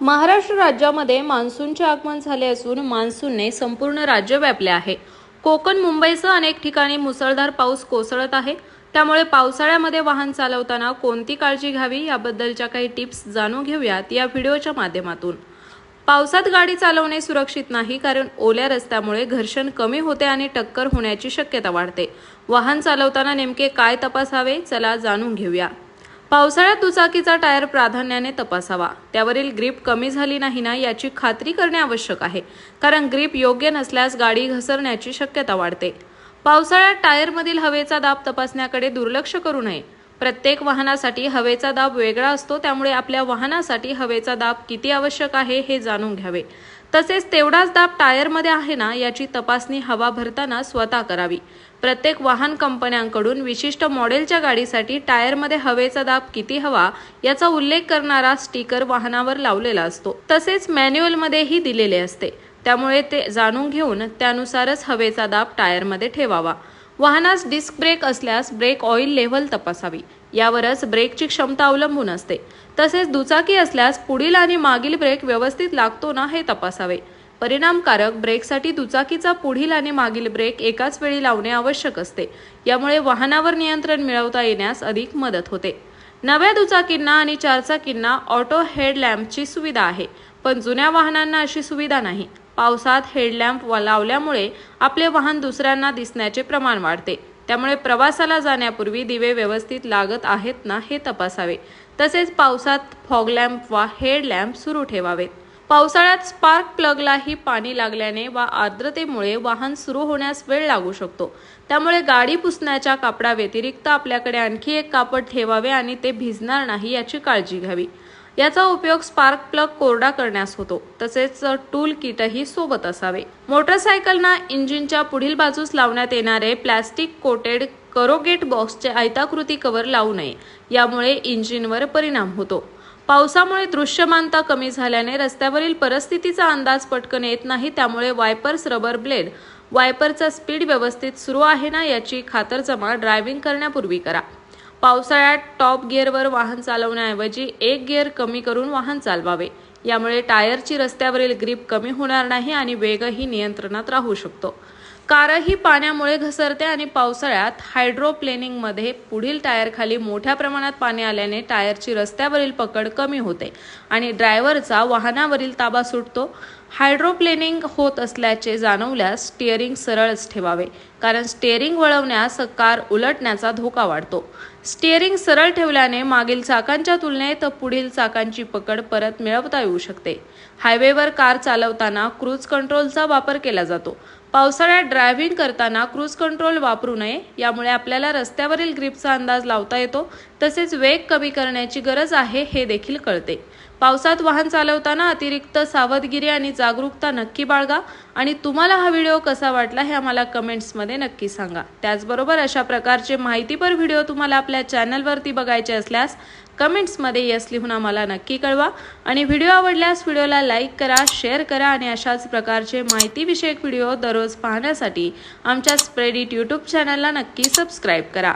महाराष्ट्र राज्यामध्ये मान्सूनचे आगमन झाले असून मान्सूनने संपूर्ण राज्य व्यापले आहे. कोकण मुंबईसह अनेक ठिकाणी मुसळधार पाऊस कोसळत आहे. त्यामुळे पावसाळ्यामध्ये वाहन चालवताना कोणती काळजी घ्यावी याबद्दलच्या काही टिप्स जाणून घेऊयात या व्हिडिओच्या माध्यमातून. पावसात गाडी चालवणे सुरक्षित नाही कारण ओल्या रस्त्यामुळे घर्षण कमी होते आणि टक्कर होण्याची शक्यता वाढते. वाहन चालवताना नेमके काय तपासावे चला जाणून घेऊया. पावसाळ्यात दुचाकीचा टायर प्राधान्याने तपासावा. त्यावरील ग्रीप कमी झाली नाही ना याची खात्री करणे आवश्यक आहे. कारण ग्रीप योग्य नसल्यास गाडी घसरण्याची शक्यता वाढते. पावसाळ्यात टायरमधील हवेचा दाब तपासण्याकडे दुर्लक्ष करू नये. प्रत्येक वाहनासाठी हवेचा दाब वेगळा असतो त्यामुळे आपल्या वाहनासाठी हवेचा दाब किती आवश्यक आहे हे जाणून घ्यावे. तसेच तेवढाच दाब टायरमध्ये आहे ना याची तपासणी हवा भरताना स्वतः करावी. प्रत्येक वाहन कंपन्यांकडून विशिष्ट मॉडेलच्या गाडीसाठी टायरमध्ये हवेचा दाब किती हवा याचा उल्लेख करणारा स्टिकर वाहनावर लावलेला असतो. तसेच मॅन्युअलमध्येही दिलेले असते. त्यामुळे ते जाणून घेऊन त्यानुसारच हवेचा दाब टायरमध्ये ठेवावा. वाहनास डिस्क ब्रेक असल्यास ब्रेक ऑइल लेव्हल तपासावी. यावरच ब्रेकची क्षमता अवलंबून असते. तसेच दुचाकी असल्यास पुढील आणि मागील ब्रेक व्यवस्थित लागतो ना हे तपासावे. परिणामकारक ब्रेकसाठी दुचाकीचा पुढील आणि मागील ब्रेक एकाच वेळी लावणे आवश्यक असते. यामुळे वाहनावर नियंत्रण मिळवता येण्यास अधिक मदत होते. नव्या दुचाकींना आणि चारचाकींना ऑटो हेडलॅम्पची सुविधा आहे. पण जुन्या वाहनांना अशी सुविधा नाही. पावसात हेडलॅम्प व लावल्यामुळे आपले वाहन दुसऱ्यांना दिसण्याचे प्रमाण वाढते. त्यामुळे प्रवासाला जाण्यापूर्वी दिवे व्यवस्थित लागत आहेत ना हे तपासावे. तसेच पावसात फॉग लॅम्प वा हेड लॅम्प सुरू ठेवावेत पावसाळ्यात स्पार्क प्लगलाही पाणी लागल्याने वा आर्द्रतेमुळे वाहन सुरू होण्यास वेळ लागू शकतो. त्यामुळे गाडी पुसण्याच्या कापडाव्यतिरिक्त आपल्याकडे आणखी एक कापड ठेवावे आणि ते भिजणार नाही याची काळजी घ्यावी. याचा उपयोग स्पार्क प्लग कोरडा करण्यास होतो. तसेच टूल किटही सोबत असावे. मोटरसायकलना इंजिनच्या पुढील बाजूस लावण्यात येणारे प्लॅस्टिक कोटेड करोगेट बॉक्सचे आयताकृती कव्हर लावू नये. यामुळे इंजिनवर परिणाम होतो. पावसामुळे दृश्यमानता कमी झाल्याने रस्त्यावरील परिस्थितीचा अंदाज पटकन येत नाही त्यामुळे वायपर्स रबर ब्लेड वायपरचा स्पीड व्यवस्थित सुरू आहे ना याची खातरजमा ड्रायव्हिंग करण्यापूर्वी करा. पावसाळ्यात टॉप गिअरवर वाहन चालवण्याऐवजी एक गिअर कमी करून वाहन चालवावे. यामुळे टायरची रस्त्यावरील ग्रीप कमी होणार नाही आणि वेगही नियंत्रणात राहू शकतो. कारही पाण्यामुळे घसरते आणि पावसाळ्यात हायड्रोप्लेनिंगमध्ये पुढील टायरखाली मोठ्या प्रमाणात पाणी आल्याने टायरची रस्त्यावरील पकड कमी होते आणि ड्रायव्हरचा वाहनावरील ताबा सुटतो. हायड्रोप्लेनिंग होत असल्याचे जाणवल्यास स्टिअरिंग सरळच ठेवावे कारण स्टिअरिंग वळवण्यास कार उलटण्याचा धोका वाढतो. स्टिअरिंग सरळ ठेवल्याने मागील चाकांच्या तुलनेत पुढील चाकांची पकड परत मिळवता येऊ शकते. हायवेवर कार चालवताना क्रूज कंट्रोलचा वापर केला जातो. पावसाळ्यात ड्रायव्हिंग करताना क्रूज कंट्रोल वापरू नये यामुळे आपल्याला रस्त्यावरील ग्रीपचा अंदाज लावता येतो. तसेच वेग कमी करण्याची गरज आहे हे देखील कळते. पावसात वाहन चालवताना अतिरिक्त सावधगिरी आणि जागरूकता नक्की बाळगा आणि तुम्हाला हा व्हिडिओ कसा वाटला हे आम्हाला कमेंट्समध्ये नक्की सांगा. त्याचबरोबर अशा प्रकारचे माहितीपर व्हिडिओ तुम्हाला आपल्या चॅनलवरती बघायचे असल्यास कमेंट्समध्ये यस लिहून आम्हाला नक्की कळवा आणि व्हिडिओ आवडल्यास व्हिडिओला लाईक करा शेअर करा आणि अशाच प्रकारचे माहितीविषयक व्हिडिओ दररोज पाहण्यासाठी आमच्या स्प्रेडिट यूट्यूब चॅनलला नक्की सबस्क्राईब करा.